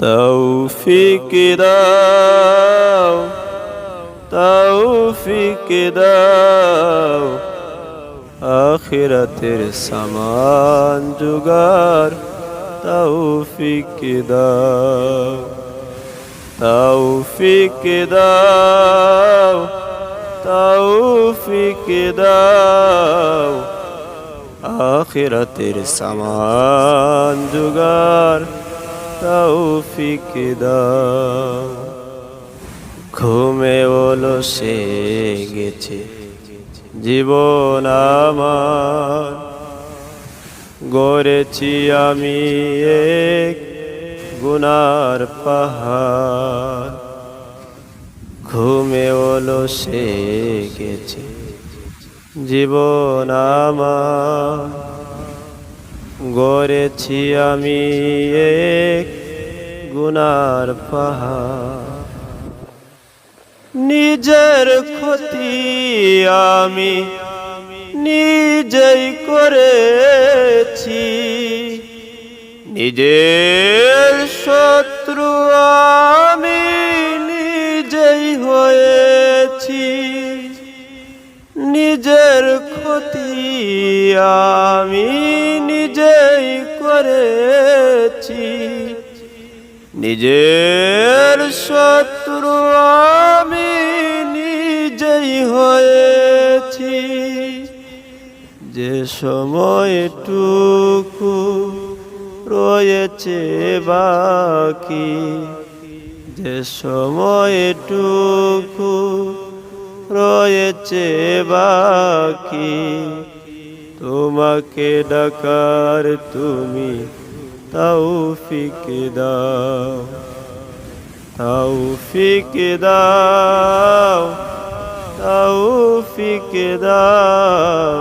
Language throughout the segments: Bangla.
তৌফিক দাও তৌফিক দাও। আখিরাতের সামান জুগার তৌফিক দাও তৌফিক দাও তৌফিক দাও। আখিরাতের সামান জুগার তৌফিক ঘুমে ওলো সে গেছে। জীবন আমার। গড়েছি আমি এক গুনার পাহাড়। ঘুমে ওলো সে গেছে। জীবন আমার। গড়েছি আমি এক গুনার পাহাড়। নিজের ক্ষতি আমি নিজেই করেছি। নিজের নিজের ক্ষতি আমি নিজেই করেছি। নিজের শত্রু আমি নিজেই হয়েছি। যে সময়টুকু রয়েছে বাকি, যে সময়টুকু রয়েছে বাকি। তোমাকে ডাকার তুমি তৌফিক দাও তৌফিক দাও তৌফিক দাও।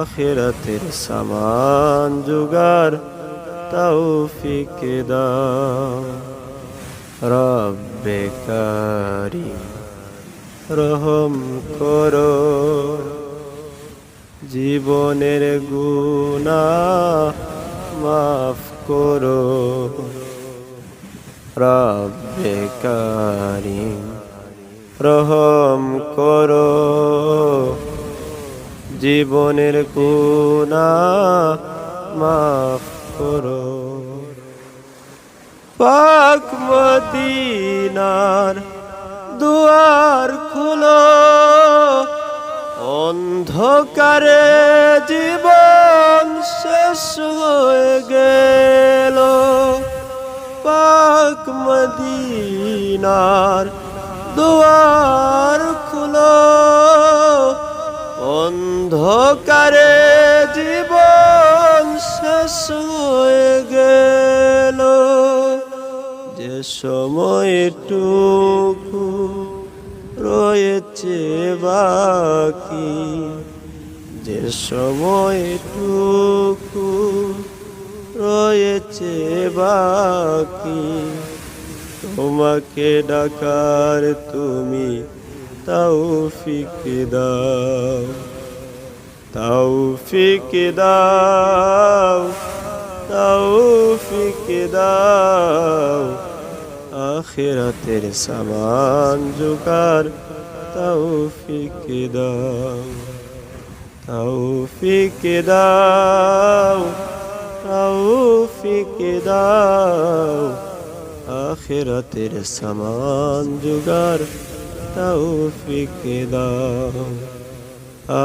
আখিরাতের সামান জুগার তৌফিক দাও। রব্বে কারিম। রহম করো। জীবনের গুণা মাফ করো। রব্বে রহম করো। জীবনের গুণা মাফ করো। পাক মদিনার দুয়ার খুলো। অন্ধকারে জীবন শেষ হয়ে গেল। পাক মদিনার দুয়ার খুলো। অন্ধকারে সময়টুকু রয়েছে বাকি। যে সময়টুকু রয়েছে বাকি। তোমাকে ডাকার তুমি তৌফিক দাও তৌফিক দাও তৌফিক দাও। আখিরাতের সামান জুগার তৌফিক দাও তৌফিক দাও তৌফিক দাও। আখিরাতের সামান জুগার তৌফিক দাও।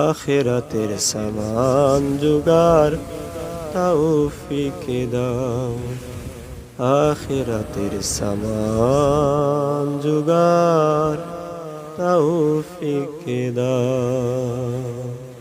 আখিরাতের সামান জুগার তৌফিক দাও। আখিরাতের সামান জুগার ফিকে দাও